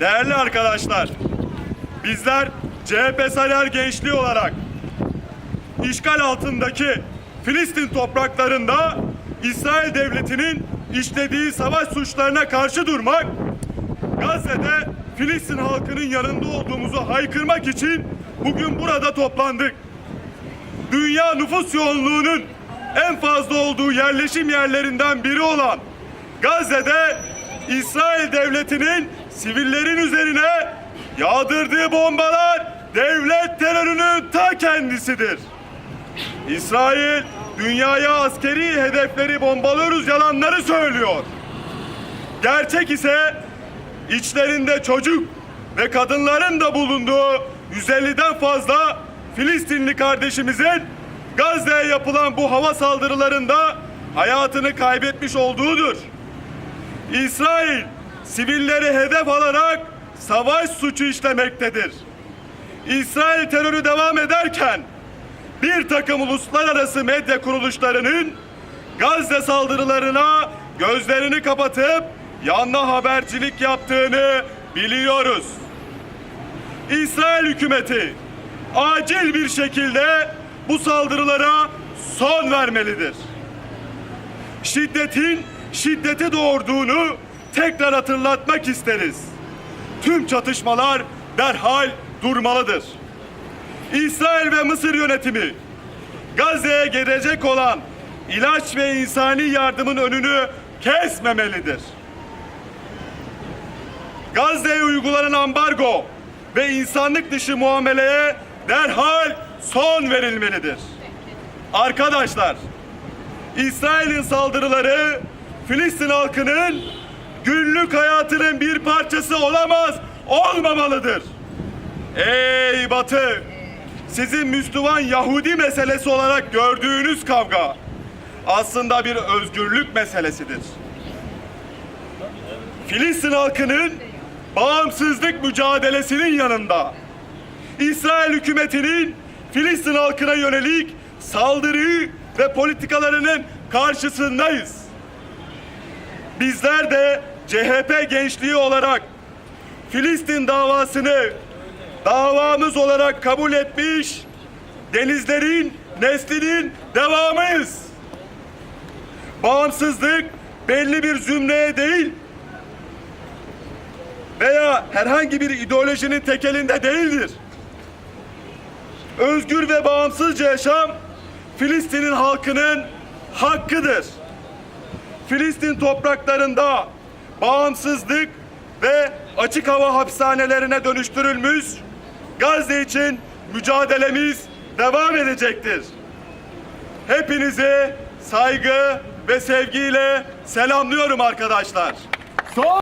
Değerli arkadaşlar, bizler CHP Sarıyer Gençliği olarak işgal altındaki Filistin topraklarında İsrail Devleti'nin işlediği savaş suçlarına karşı durmak, Gazze'de Filistin halkının yanında olduğumuzu haykırmak için bugün burada toplandık. Dünya nüfus yoğunluğunun en fazla olduğu yerleşim yerlerinden biri olan Gazze'de İsrail Devleti'nin sivillerin üzerine yağdırdığı bombalar devlet terörünün ta kendisidir. İsrail dünyaya askeri hedefleri bombalıyoruz yalanları söylüyor. Gerçek ise içlerinde çocuk ve kadınların da bulunduğu 150'den fazla Filistinli kardeşimizin Gazze'ye yapılan bu hava saldırılarında hayatını kaybetmiş olduğudur. İsrail sivilleri hedef alarak savaş suçu işlemektedir. İsrail terörü devam ederken bir takım uluslararası medya kuruluşlarının Gazze saldırılarına gözlerini kapatıp yanlı habercilik yaptığını biliyoruz. İsrail hükümeti acil bir şekilde bu saldırılara son vermelidir. Şiddetin şiddeti doğurduğunu tekrar hatırlatmak isteriz. Tüm çatışmalar derhal durmalıdır. İsrail ve Mısır yönetimi Gazze'ye gelecek olan ilaç ve insani yardımın önünü kesmemelidir. Gazze'ye uygulanan ambargo ve insanlık dışı muameleye derhal son verilmelidir. Arkadaşlar, İsrail'in saldırıları Filistin halkının günlük hayatının bir parçası olamaz, olmamalıdır. Ey Batı! Sizin Müslüman Yahudi meselesi olarak gördüğünüz kavga aslında bir özgürlük meselesidir. Filistin halkının bağımsızlık mücadelesinin yanında İsrail hükümetinin Filistin halkına yönelik saldırı ve politikalarının karşısındayız. Bizler de CHP gençliği olarak Filistin davasını davamız olarak kabul etmiş denizlerin neslinin devamıyız. Bağımsızlık belli bir zümreye değil veya herhangi bir ideolojinin tekelinde değildir. Özgür ve bağımsızca yaşam Filistin'in halkının hakkıdır. Filistin topraklarında bağımsızlık ve açık hava hapishanelerine dönüştürülmüş Gazze için mücadelemiz devam edecektir. Hepinizi saygı ve sevgiyle selamlıyorum arkadaşlar. Son